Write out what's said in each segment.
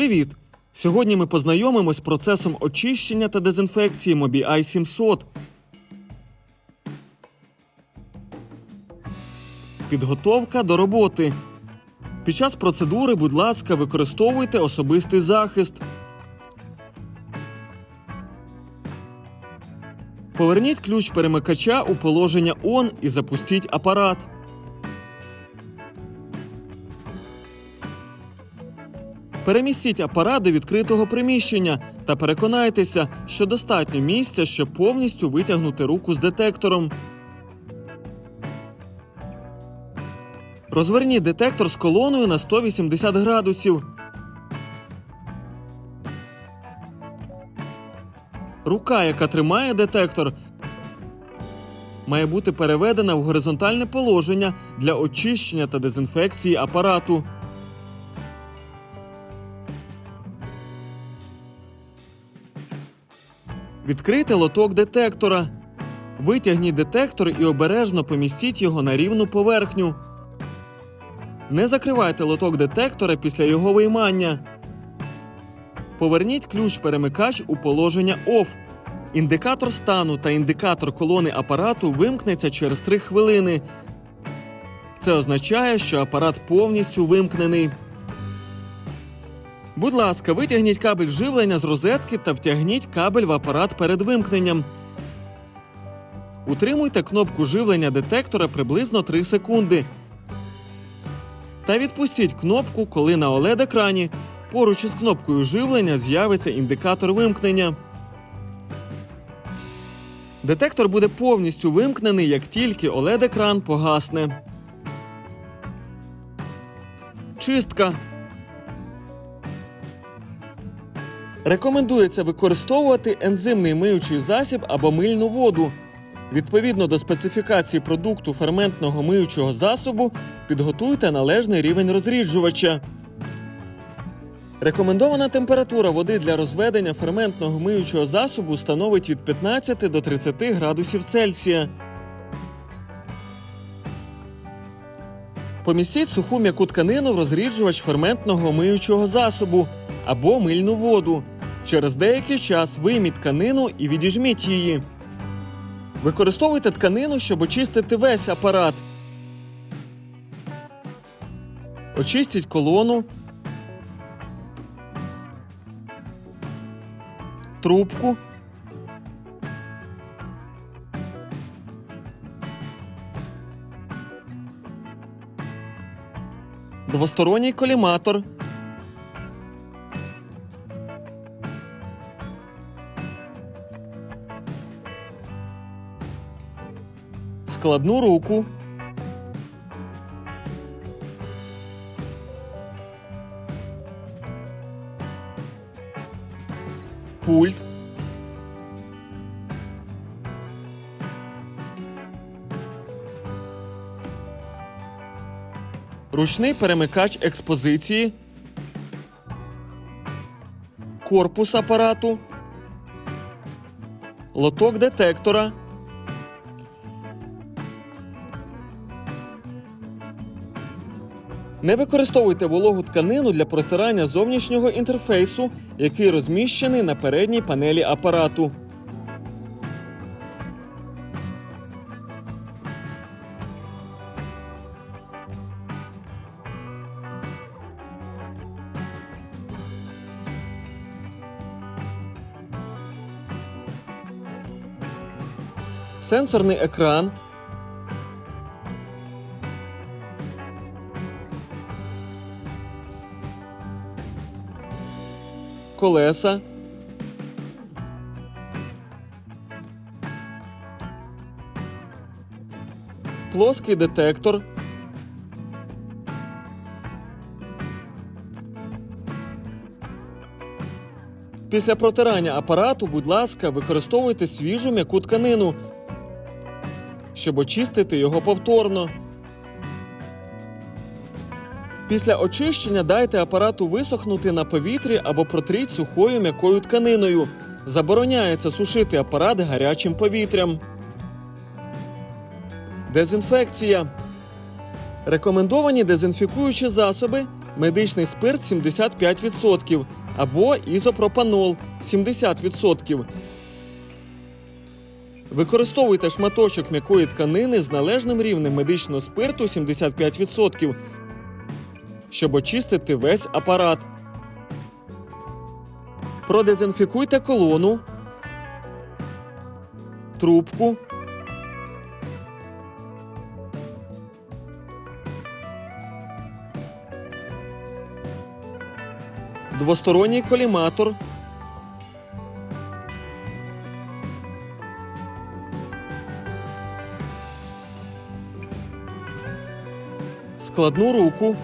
Привіт! Сьогодні ми познайомимось з процесом очищення та дезінфекції Mobi 700. Підготовка до роботи. Під час процедури, будь ласка, використовуйте особистий захист. Поверніть ключ перемикача у положення ON і запустіть апарат. Перемістіть апарат до відкритого приміщення та переконайтеся, що достатньо місця, щоб повністю витягнути руку з детектором. Розверніть детектор з колоною на 180 градусів. Рука, яка тримає детектор, має бути переведена в горизонтальне положення для очищення та дезінфекції апарату. Відкрийте лоток детектора. Витягніть детектор і обережно помістіть його на рівну поверхню. Не закривайте лоток детектора після його виймання. Поверніть ключ-перемикач у положення OFF. Індикатор стану та індикатор колони апарату вимкнеться через 3 хвилини. Це означає, що апарат повністю вимкнений. Будь ласка, витягніть кабель живлення з розетки та втягніть кабель в апарат перед вимкненням. Утримуйте кнопку живлення детектора приблизно 3 секунди. Та відпустіть кнопку, коли на oled екрані поруч із кнопкою живлення з'явиться індикатор вимкнення. Детектор буде повністю вимкнений, як тільки oled екран погасне. Чистка. Рекомендується використовувати ензимний миючий засіб або мильну воду. Відповідно до специфікації продукту ферментного миючого засобу, підготуйте належний рівень розріджувача. Рекомендована температура води для розведення ферментного миючого засобу становить від 15 до 30 градусів Цельсія. Помістіть суху м'яку тканину в розріджувач ферментного миючого засобу або мильну воду. Через деякий час вийміть тканину і відіжміть її. Використовуйте тканину, щоб очистити весь апарат. Очистіть колону. Трубку. Двосторонній коліматор. Складну руку. Пульт. Ручний перемикач експозиції. Корпус апарату. Лоток детектора. Не використовуйте вологу тканину для протирання зовнішнього інтерфейсу, який розміщений на передній панелі апарату. Сенсорний екран колеса. Плоский детектор. Після протирання апарату, будь ласка, використовуйте свіжу м'яку тканину, щоб очистити його повторно. Після очищення дайте апарату висохнути на повітрі або протріть сухою м'якою тканиною. Забороняється сушити апарат гарячим повітрям. Дезінфекція. Рекомендовані дезінфікуючі засоби медичний спирт 75% або ізопропанол 70%. Використовуйте шматочок м'якої тканини з належним рівнем медичного спирту 75%, щоб очистити весь апарат. Продезінфікуйте колону, трубку, двосторонній коліматор, складну руку,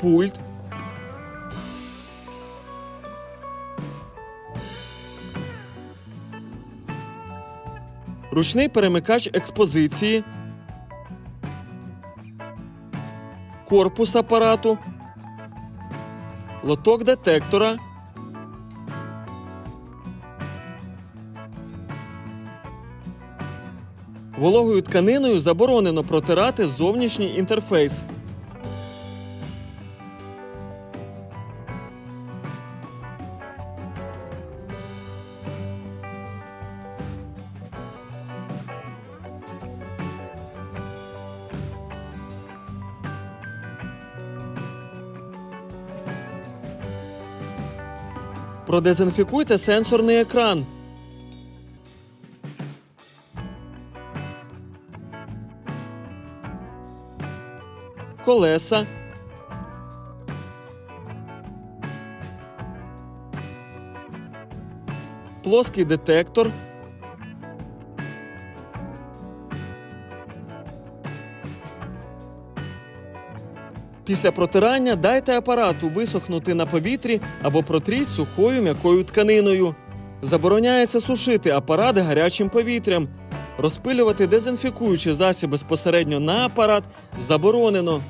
пульт, ручний перемикач експозиції, корпус апарату, лоток детектора. Вологою тканиною заборонено протирати зовнішній інтерфейс. Продезінфікуйте сенсорний екран. Колеса. Плоский детектор. Після протирання дайте апарату висохнути на повітрі або протріть сухою м'якою тканиною. Забороняється сушити апарат гарячим повітрям. Розпилювати дезінфікуючий засіб безпосередньо на апарат заборонено.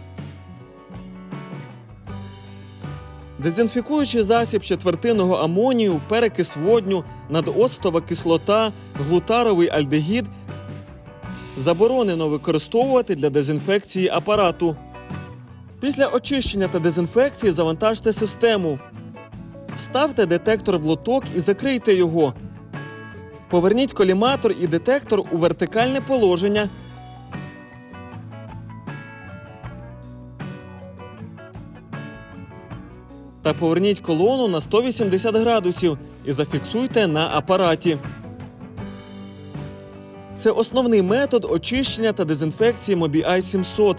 Дезінфікуючий засіб четвертинного амонію, перекис водню, надоцтова кислота, глутаровий альдегід заборонено використовувати для дезінфекції апарату. Після очищення та дезінфекції завантажте систему. Вставте детектор в лоток і закрийте його. Поверніть коліматор і детектор у вертикальне положення. Та поверніть колону на 180 градусів і зафіксуйте на апараті. Це основний метод очищення та дезінфекції Mobi 700.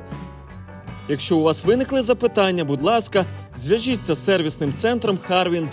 Якщо у вас виникли запитання, будь ласка, зв'яжіться з сервісним центром Харвінд.